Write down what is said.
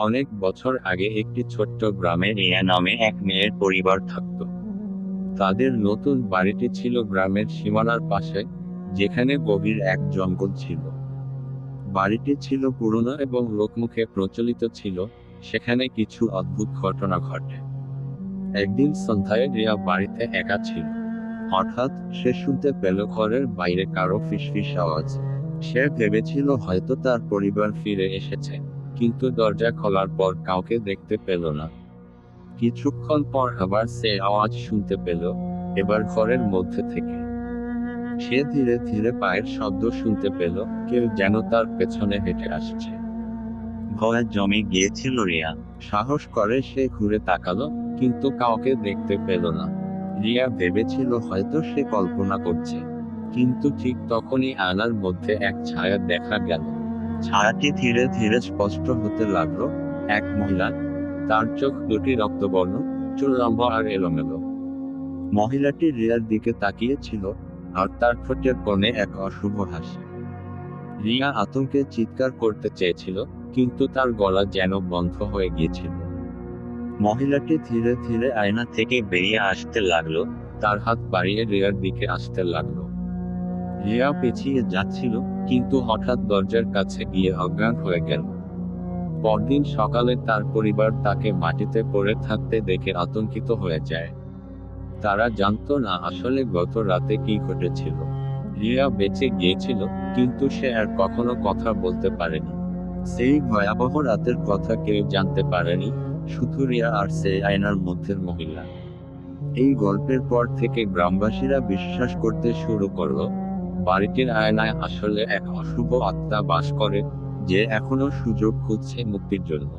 অনেক বছর আগে একটি ছোট্ট গ্রামে রিয়া নামে এক মেয়ের পরিবার থাকত। তাদের নতুন বাড়িটি ছিল গ্রামের সীমানার পাশে, যেখানে গভীর এক জঙ্গল ছিল। বাড়িটি ছিল পুরনো এবং লোকমুখে প্রচলিত ছিল, সেখানে কিছু অদ্ভুত ঘটনা ঘটে। একদিন সন্ধ্যায় রিয়া বাড়িতে একা ছিল। হঠাৎ সে শুনতে পেল ঘরের বাইরে কারও ফিসফিস আওয়াজ। সে ভেবেছিল হয়তো তার পরিবার ফিরে এসেছে। কিন্তু দরজা খোলার পর কাউকে দেখতে পেল না। কিছুক্ষণ পর আবার সে আওয়াজ শুনতে পেল, এবার ঘরের মধ্যে থেকে। সে ধীরে ধীরে পায়ের শব্দ শুনতে পেল, কেউ যেন তার পেছনে হেঁটে আসছে। ভয় জমে গিয়েছিল রিয়া। সাহস করে সে ঘুরে তাকালো, কিন্তু কাউকে দেখতে পেল না। রিয়া ভেবেছিল হয়তো সে কল্পনা করছে, কিন্তু ঠিক তখনই আয়নার মধ্যে এক ছায়া দেখা গেল। ছায়াটি ধীরে ধীরে স্পষ্ট হতে লাগল। এক মহিলা, তার চোখ দুটি রক্তবর্ণ, চুল লম্বা আর এলোমেলো। মহিলাটি রিয়ার দিকে তাকিয়েছিল, আর তার ঠোঁটের কোণে এক অশুভ হাসি। রিয়া আতঙ্কে চিৎকার করতে চেয়েছিল, কিন্তু তার গলা যেন বন্ধ হয়ে গিয়েছিল। মহিলাটি ধীরে ধীরে আয়না থেকে বেরিয়ে আসতে লাগল, তার হাত বাড়িয়ে রিয়ার দিকে আসতে লাগল। রিয়া পেছিয়ে যাচ্ছিল, কিন্তু হঠাৎ দরজার কাছে গিয়ে অজ্ঞান হয়ে গেল। পরদিন সকালে তার পরিবার তাকে মাটিতে পড়ে থাকতে দেখে আতঙ্কিত হয়ে যায়। তারা জানতো না আসলে গত রাতে কি ঘটেছিল। রিয়া বেঁচে গিয়েছিল, কিন্তু সে আর কখনো কথা বলতে পারেনি। সেই ভয়াবহ রাতের কথা কেউ জানতে পারেনি, শুধু রিয়া আর সেই আয়নার মধ্যের মহিলা। এই গল্পের পর থেকে গ্রামবাসীরা বিশ্বাস করতে শুরু করল বাড়িটির আয়নায় আসলে এক অশুভ আত্মা বাস করে যে এখনও সুযোগ খুঁজছে মুক্তির জন্য।